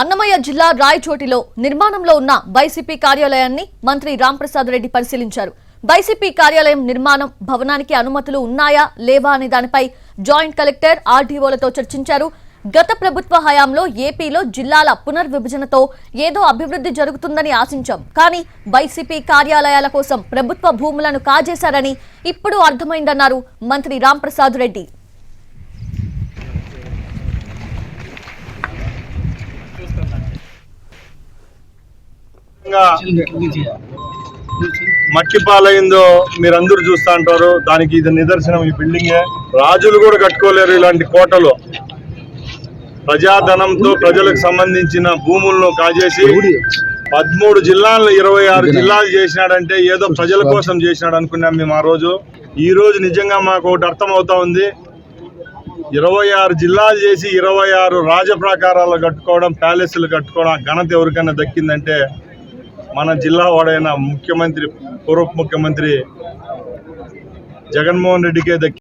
అన్నమయ్య జిల్లా రాయచోటిలో నిర్మాణంలో ఉన్న వైసీపీ కార్యాలయాన్ని మంత్రి రాంప్రసాద్ రెడ్డి పరిశీలించారు. వైసీపీ కార్యాలయం నిర్మాణం భవనానికి అనుమతులు ఉన్నాయా లేవా అనే దానిపై జాయింట్ కలెక్టర్ ఆర్డీఓలతో చర్చించారు. గత ప్రభుత్వ హయాంలో ఏపీలో జిల్లాల పునర్విభజనతో ఏదో అభివృద్ధి జరుగుతుందని ఆశించాం. కానీ వైసీపీ కార్యాలయాల కోసం ప్రభుత్వ భూములను కాజేశారని ఇప్పుడు అర్థమైందన్నారు మంత్రి రాంప్రసాద్ రెడ్డి. మట్టి పాలైందో మీరందరూ చూస్తా అంటారు దానికి ఇది నిదర్శనం ఈ బిల్డింగే. రాజులు కూడా కట్టుకోలేరు ఇలాంటి కోటలు. ప్రజాధనంతో ప్రజలకు సంబంధించిన భూములను కాజేసి పదమూడు జిల్లాలను ఇరవై ఆరు జిల్లాలు చేసినాడంటే ఏదో ప్రజల కోసం చేసినాడు అనుకున్నాం మేము ఆ రోజు. ఈ రోజు నిజంగా మాకు ఒకటి అర్థమవుతా ఉంది. ఇరవై ఆరు జిల్లాలు చేసి ఇరవై ఆరు రాజప్రాకారాలు కట్టుకోవడం ప్యాలెస్లు కట్టుకోవడం ఘనత ఎవరికైనా దక్కిందంటే మన జిల్లా వాడైన ముఖ్యమంత్రి పూర్వ ముఖ్యమంత్రి జగన్మోహన్ రెడ్డికే దక్కి